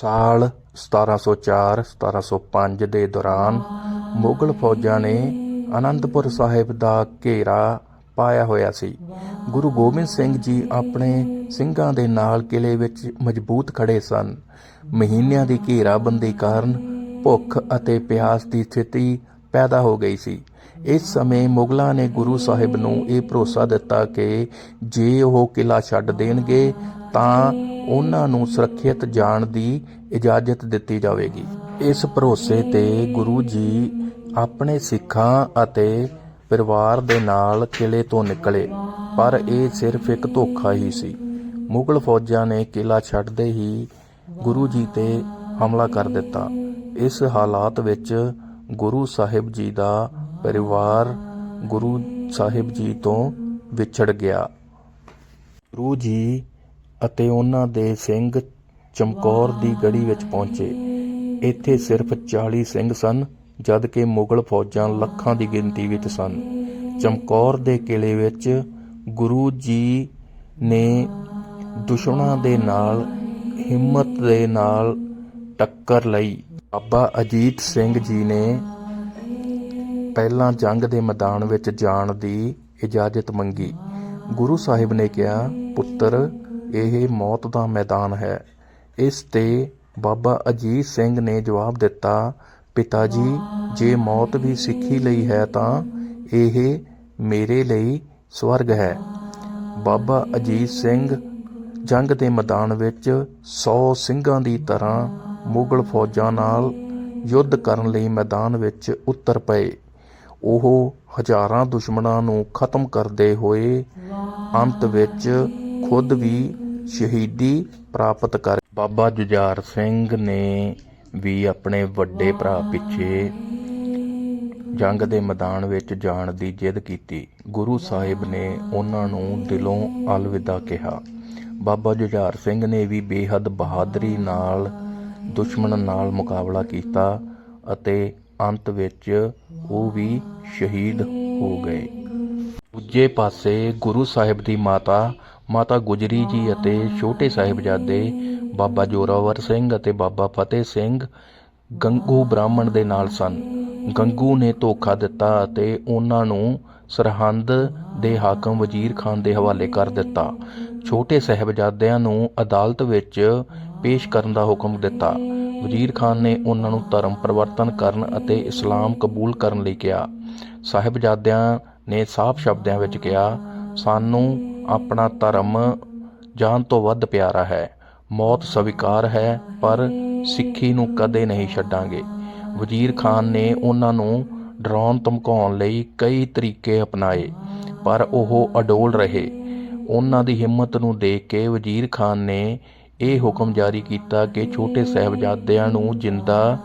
ਸਾਲ 1704-1705 ਦੇ ਦੌਰਾਨ ਮੁਗਲ ਫੌਜਾਂ ਨੇ ਅਨੰਦਪੁਰ ਸਾਹਿਬ ਦਾ ਘੇਰਾ ਪਾਇਆ ਹੋਇਆ ਸੀ। ਗੁਰੂ ਗੋਬਿੰਦ ਸਿੰਘ ਜੀ ਆਪਣੇ ਸਿੰਘਾਂ ਦੇ ਨਾਲ ਕਿਲੇ ਵਿੱਚ ਮਜ਼ਬੂਤ ਖੜੇ ਸਨ। ਮਹੀਨਿਆਂ ਦੀ ਘੇਰਾਬੰਦੀ ਕਾਰਨ ਭੁੱਖ ਅਤੇ ਪਿਆਸ ਦੀ ਸਥਿਤੀ ਪੈਦਾ ਹੋ ਗਈ ਸੀ। ਇਸ ਸਮੇਂ ਮੁਗਲਾਂ ਨੇ ਗੁਰੂ ਸਾਹਿਬ ਨੂੰ ਇਹ ਭਰੋਸਾ ਦਿੱਤਾ ਕਿ ਜੇ ਉਹ ਕਿਲਾ ਛੱਡ ਦੇਣਗੇ ਤਾਂ ਉਹਨਾਂ ਨੂੰ ਸੁਰੱਖਿਅਤ ਜਾਣ ਦੀ ਇਜਾਜ਼ਤ ਦਿੱਤੀ ਜਾਵੇਗੀ। ਇਸ ਭਰੋਸੇ ਤੇ ਗੁਰੂ ਜੀ ਆਪਣੇ ਸਿੱਖਾਂ ਅਤੇ ਪਰਿਵਾਰ ਦੇ ਨਾਲ ਕਿਲੇ ਤੋਂ ਨਿਕਲੇ, ਪਰ ਇਹ ਸਿਰਫ ਇੱਕ ਧੋਖਾ ਹੀ ਸੀ। ਮੁਗਲ ਫੌਜਾਂ ਨੇ ਕਿਲਾ ਛੱਡਦੇ ਹੀ ਗੁਰੂ ਜੀ ਤੇ ਹਮਲਾ ਕਰ ਦਿੱਤਾ। ਇਸ ਹਾਲਾਤ ਵਿੱਚ ਗੁਰੂ ਸਾਹਿਬ ਜੀ ਦਾ ਪਰਿਵਾਰ ਗੁਰੂ ਸਾਹਿਬ ਜੀ ਤੋਂ ਵਿਛੜ ਗਿਆ। ਗੁਰੂ ਜੀ ਅਤੇ ਉਹਨਾਂ ਦੇ ਸਿੰਘ ਚਮਕੌਰ ਦੀ ਗੜ੍ਹੀ ਵਿੱਚ ਪਹੁੰਚੇ। ਇੱਥੇ ਸਿਰਫ 40 ਸਿੰਘ ਸਨ ਜਦ ਕਿ ਮੁਗਲ ਫੌਜਾਂ ਲੱਖਾਂ ਦੀ ਗਿਣਤੀ ਵਿੱਚ ਸਨ। ਚਮਕੌਰ ਦੇ ਕਿਲੇ ਵਿੱਚ ਗੁਰੂ ਜੀ ਨੇ ਦੁਸ਼ਮਣਾਂ ਦੇ ਨਾਲ, ਹਿੰਮਤ ਦੇ ਨਾਲ ਟੱਕਰ ਲਈ। ਬਾਬਾ ਅਜੀਤ ਸਿੰਘ ਜੀ ਨੇ ਪਹਿਲਾਂ ਜੰਗ ਦੇ ਮੈਦਾਨ ਵਿੱਚ ਜਾਣ ਦੀ ਇਜਾਜ਼ਤ ਮੰਗੀ। ਗੁਰੂ ਸਾਹਿਬ ਨੇ ਕਿਹਾ, ਪੁੱਤਰ ਇਹ ਮੌਤ ਦਾ ਮੈਦਾਨ ਹੈ। ਇਸ ਤੇ ਬਾਬਾ ਅਜੀਤ ਸਿੰਘ ਨੇ ਜਵਾਬ ਦਿੱਤਾ, ਪਿਤਾ ਜੀ, ਜੇ ਮੌਤ ਵੀ ਸਿੱਖੀ ਲਈ ਹੈ ਤਾਂ ਇਹ ਮੇਰੇ ਲਈ ਸਵਰਗ ਹੈ। ਬਾਬਾ ਅਜੀਤ ਸਿੰਘ ਜੰਗ ਦੇ ਮੈਦਾਨ ਵਿੱਚ 100 ਸਿੰਘਾਂ ਦੀ ਤਰ੍ਹਾਂ ਮੁਗਲ ਫੌਜਾਂ ਨਾਲ ਯੁੱਧ ਕਰਨ ਲਈ ਮੈਦਾਨ ਵਿੱਚ ਉਤਰ ਪਏ। ਉਹ ਹਜ਼ਾਰਾਂ ਦੁਸ਼ਮਣਾਂ ਨੂੰ ਖਤਮ ਕਰਦੇ ਹੋਏ ਅੰਤ ਵਿੱਚ ਖੁਦ ਵੀ ਸ਼ਹੀਦੀ ਪ੍ਰਾਪਤ ਕਰ ਬਾਬਾ ਜੁਝਾਰ ਸਿੰਘ ਨੇ ਵੀ ਆਪਣੇ ਵੱਡੇ ਭਰਾ ਪਿੱਛੇ ਜੰਗ ਦੇ ਮੈਦਾਨ ਵਿੱਚ ਜਾਣ ਦੀ ਜਿੱਦ ਕੀਤੀ। ਗੁਰੂ ਸਾਹਿਬ ਨੇ ਉਹਨਾਂ ਨੂੰ ਦਿਲੋਂ ਅਲਵਿਦਾ ਕਿਹਾ। ਬਾਬਾ ਜੁਝਾਰ ਸਿੰਘ ਨੇ ਵੀ ਬੇਹੱਦ ਬਹਾਦਰੀ ਨਾਲ, ਦੁਸ਼ਮਣ ਨਾਲ ਮੁਕਾਬਲਾ ਕੀਤਾ ਅਤੇ ਅੰਤ ਵਿੱਚ ਉਹ ਵੀ ਸ਼ਹੀਦ ਹੋ ਗਏ। ਦੂਜੇ ਪਾਸੇ ਗੁਰੂ ਸਾਹਿਬ ਦੀ ਮਾਤਾ ਮਾਤਾ ਗੁਜਰੀ ਜੀ ਅਤੇ ਛੋਟੇ ਸਾਹਿਬਜ਼ਾਦੇ ਬਾਬਾ ਜੋਰਾਵਰ ਸਿੰਘ ਅਤੇ ਬਾਬਾ ਫਤਿਹ ਸਿੰਘ ਗੰਗੂ ਬ੍ਰਾਹਮਣ ਦੇ ਨਾਲ ਸਨ। ਗੰਗੂ ਨੇ ਧੋਖਾ ਦਿੱਤਾ ਅਤੇ ਉਹਨਾਂ ਨੂੰ ਸਰਹੰਦ ਦੇ ਹਾਕਮ ਵਜ਼ੀਰ ਖਾਨ ਦੇ ਹਵਾਲੇ ਕਰ ਦਿੱਤਾ। ਛੋਟੇ ਸਾਹਿਬਜ਼ਾਦਿਆਂ ਨੂੰ ਅਦਾਲਤ ਵਿੱਚ ਪੇਸ਼ ਕਰਨ ਦਾ ਹੁਕਮ ਦਿੱਤਾ। ਵਜ਼ੀਰ ਖਾਨ ਨੇ ਉਹਨਾਂ ਨੂੰ ਧਰਮ ਪਰਿਵਰਤਨ ਕਰਨ ਅਤੇ ਇਸਲਾਮ ਕਬੂਲ ਕਰਨ ਲਈ ਕਿਹਾ। ਸਾਹਿਬਜ਼ਾਦਿਆਂ ਨੇ ਸਾਫ਼ ਸ਼ਬਦਾਂ ਵਿੱਚ ਕਿਹਾ, ਸਾਨੂੰ ਆਪਣਾ ਧਰਮ ਜਾਨ ਤੋਂ ਵੱਧ ਪਿਆਰਾ ਹੈ। ਮੌਤ ਸਵੀਕਾਰ ਹੈ, ਪਰ ਸਿੱਖੀ ਨੂੰ ਕਦੇ ਨਹੀਂ ਛੱਡਾਂਗੇ। ਵਜ਼ੀਰ ਖਾਨ ਨੇ ਉਹਨਾਂ ਨੂੰ ਡਰਾਉਣ ਧਮਕਾਉਣ ਲਈ ਕਈ ਤਰੀਕੇ ਅਪਣਾਏ, ਪਰ ਉਹ ਅਡੋਲ ਰਹੇ। ਉਹਨਾਂ ਦੀ ਹਿੰਮਤ ਨੂੰ ਦੇਖ ਕੇ ਵਜ਼ੀਰ ਖਾਨ ਨੇ ਇਹ ਹੁਕਮ ਜਾਰੀ ਕੀਤਾ ਕਿ ਛੋਟੇ ਸਾਹਿਬਜ਼ਾਦਿਆਂ ਨੂੰ ਜਿੰਦਾ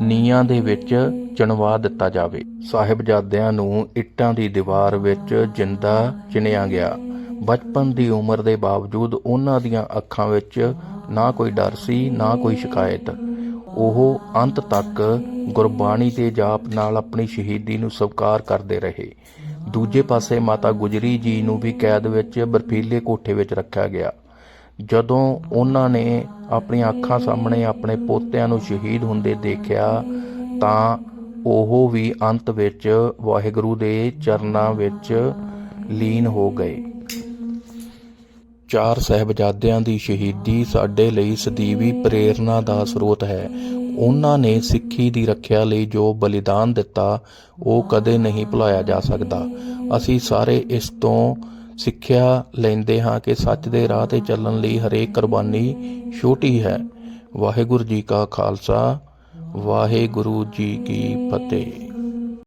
ਨੀਆਂ ਦੇ ਵਿੱਚ ਚਿਣਵਾ ਦਿੱਤਾ ਜਾਵੇ। ਸਾਹਿਬਜ਼ਾਦਿਆਂ ਨੂੰ ਇੱਟਾਂ ਦੀ ਦੀਵਾਰ ਵਿੱਚ ਜਿੰਦਾ ਚਿਣਿਆ ਗਿਆ। ਬਚਪਨ ਦੀ ਉਮਰ ਦੇ ਬਾਵਜੂਦ ਉਹਨਾਂ ਦੀਆਂ ਅੱਖਾਂ ਵਿੱਚ ਨਾ ਕੋਈ ਡਰ ਸੀ, ਨਾ ਕੋਈ ਸ਼ਿਕਾਇਤ। ਉਹ ਅੰਤ ਤੱਕ ਗੁਰਬਾਣੀ ਦੇ ਜਾਪ ਨਾਲ ਆਪਣੀ ਸ਼ਹੀਦੀ ਨੂੰ ਸਵੀਕਾਰ ਕਰਦੇ ਰਹੇ। ਦੂਜੇ ਪਾਸੇ ਮਾਤਾ ਗੁਜਰੀ ਜੀ ਨੂੰ ਵੀ ਕੈਦ ਵਿੱਚ ਬਰਫੀਲੇ ਕੋਠੇ ਵਿੱਚ ਰੱਖਿਆ ਗਿਆ। ਜਦੋਂ ਉਹਨਾਂ ਨੇ ਆਪਣੀਆਂ ਅੱਖਾਂ ਸਾਹਮਣੇ ਆਪਣੇ ਪੋਤਿਆਂ ਨੂੰ ਸ਼ਹੀਦ ਹੁੰਦੇ ਦੇਖਿਆ, ਤਾਂ ਉਹ ਵੀ ਅੰਤ ਵਿੱਚ ਵਾਹਿਗੁਰੂ ਦੇ ਚਰਨਾਂ ਵਿੱਚ ਲੀਨ ਹੋ ਗਏ। ਚਾਰ ਸਹਿਬਜ਼ਾਦਿਆਂ ਦੀ ਸ਼ਹੀਦੀ ਸਾਡੇ ਲਈ ਸਦੀਵੀ ਪ੍ਰੇਰਣਾ ਦਾ ਸਰੋਤ ਹੈ। ਉਹਨਾਂ ਨੇ ਸਿੱਖੀ ਦੀ ਰੱਖਿਆ ਲਈ ਜੋ ਬਲੀਦਾਨ ਦਿੱਤਾ, ਉਹ ਕਦੇ ਨਹੀਂ ਭੁਲਾਇਆ ਜਾ ਸਕਦਾ। ਅਸੀਂ ਸਾਰੇ ਇਸ ਤੋਂ ਸਿੱਖਿਆ ਲੈਂਦੇ ਹਾਂ ਕਿ ਸੱਚ ਦੇ ਰਾਹ ਤੇ ਚੱਲਣ ਲਈ ਹਰੇਕ ਕੁਰਬਾਨੀ ਛੋਟੀ ਹੈ। ਵਾਹਿਗੁਰੂ ਜੀ ਕਾ ਖਾਲਸਾ, ਵਾਹਿਗੁਰੂ ਜੀ ਕੀ ਫਤਿਹ।